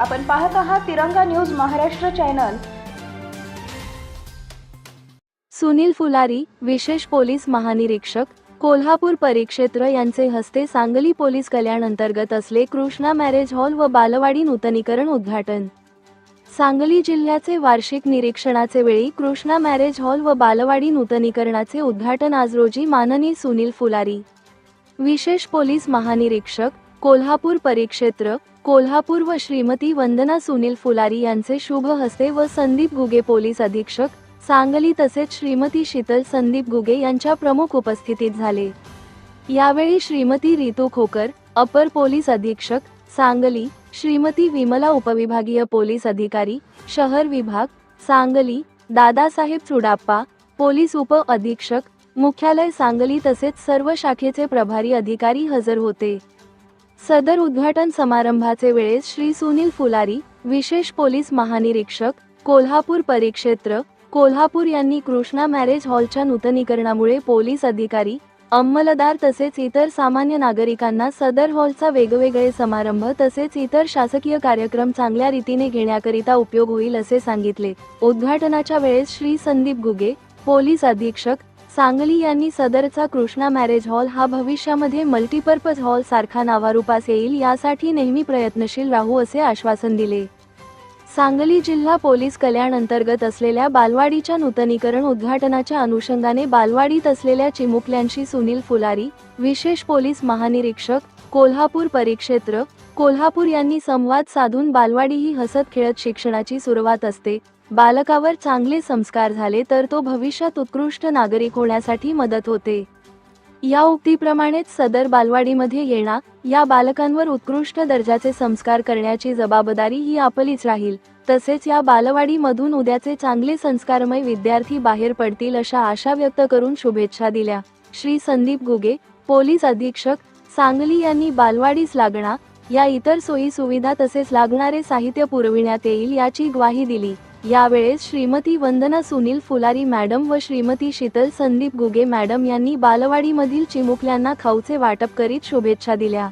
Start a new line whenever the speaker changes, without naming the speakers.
आपण पाहत आहात तिरंगा न्यूज महाराष्ट्र चॅनल.
सुनील फुलारी विशेष पोलीस महानिरीक्षक कोल्हापूर परिक्षेत्र यांचे हस्ते सांगली पोलीस कल्याण अंतर्गत असले कृष्णा मॅरेज हॉल व बालवाडी नूतनीकरण उद्घाटन. सांगली जिल्ह्याचे वार्षिक निरीक्षणाचे वेळी कृष्णा मॅरेज हॉल व बालवाडी नूतनीकरणाचे उद्घाटन आज रोजी माननीय सुनील फुलारी. विशेष पोलीस महानिरीक्षक कोल्हापूर परिक्षेत्र कोल्हापूर व श्रीमती वंदना सुनील फुलारी यांचे शुभ हस्ते व संदीप गुगे पोलीस अधीक्षक सांगली तसेच श्रीमती शीतल संदीप गुगे यांच्या प्रमुख उपस्थितीत झाले. यावेळी श्रीमती रितू खोकर अपर पोलीस अधीक्षक सांगली श्रीमती विमला उपविभागीय पोलीस अधिकारी शहर विभाग सांगली दादासाहेब चुडाप्पा पोलीस उप अधीक्षक मुख्यालय सांगली तसेच सर्व शाखेचे प्रभारी अधिकारी हजर होते. सदर उद्घाटन समारंभाचे वेळेस श्री सुनील फुलारी विशेष पोलीस महानिरीक्षक कोल्हापूर परिक्षेत्र कोल्हापूर यांनी कृष्णा मॅरेज हॉलच्या नूतनीकरणामुळे पोलीस अधिकारी अंमलदार तसेच इतर सामान्य नागरिकांना सदर हॉलचा वेगवेगळे समारंभ तसेच इतर शासकीय कार्यक्रम चांगल्या रीतीने घेण्याकरिता उपयोग होईल असे सांगितले. उद्घाटनाच्या वेळेस श्री संदीप गुगे पोलीस अधीक्षक सांगली यांनी सदरचा कृष्णा मॅरेज हॉल हा भविष्यामध्ये मल्टीपर्पज हॉल सारखा नावारूपास येईल यासाठी नेहमी प्रयत्नशील राहू असे आश्वासन दिले. सांगली जिल्हा पोलीस कल्याण अंतर्गत असलेल्या बालवाडीच्या नूतनीकरण उद्घाटनाच्या अनुषंगाने बालवाडीत असलेल्या चिमुकल्यांशी सुनील फुलारी विशेष पोलीस महानिरीक्षक कोल्हापूर परिक्षेत्र कोल्हापूर यांनी संवाद साधून बालवाडी ही हसत खेळत शिक्षणाची सुरुवात असते. बालकावर चांगले संस्कार झाले तर तो भविष्यात उत्कृष्ट नागरिक होण्यासाठी मदत होते. या उक्तीप्रमाणेच सदर बालवाडीमध्ये येणार या बालकांवर उत्कृष्ट दर्जाचे संस्कार करण्याची जबाबदारी ही आपलीच राहील तसेच या बालवाडीमधून उद्याचे चांगले संस्कारमय विद्यार्थी बाहेर पडतील अशा आशा व्यक्त करून शुभेच्छा दिल्या. श्री संदीप गुगे पोलीस अधीक्षक सांगली यांनी बालवाडीस लागणार या इतर सोयी सुविधा तसेच लागणारे साहित्य पुरविण्यात येईल याची ग्वाही दिली. यावेळेस श्रीमती वंदना सुनील फुलारी मॅडम व श्रीमती शीतल संदीप गुगे मॅडम यांनी बालवाडीमधील चिमुकल्यांना खाऊचे वाटप करीत शुभेच्छा दिल्या.